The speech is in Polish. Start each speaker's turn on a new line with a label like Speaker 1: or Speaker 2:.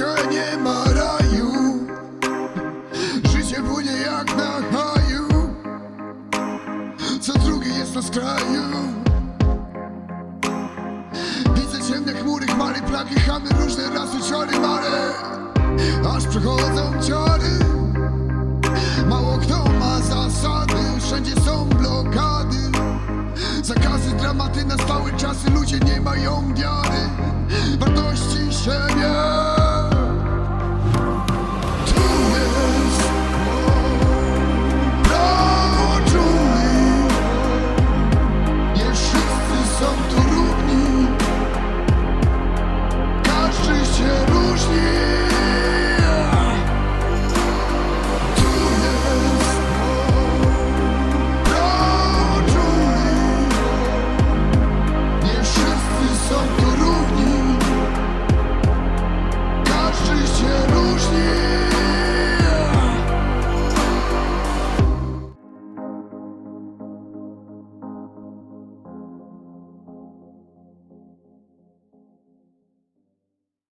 Speaker 1: życia nie ma raju. Życie płynie jak na haju. Co drugi jest na skraju. Widzę ciemne chmury, chmary, plagi, chamy Różne rasy, czary, mare Aż przychodzą ciary. Mało kto ma zasady Wszędzie są blokady. Zakazy, dramaty na stałe czasy Ludzie nie mają wiary.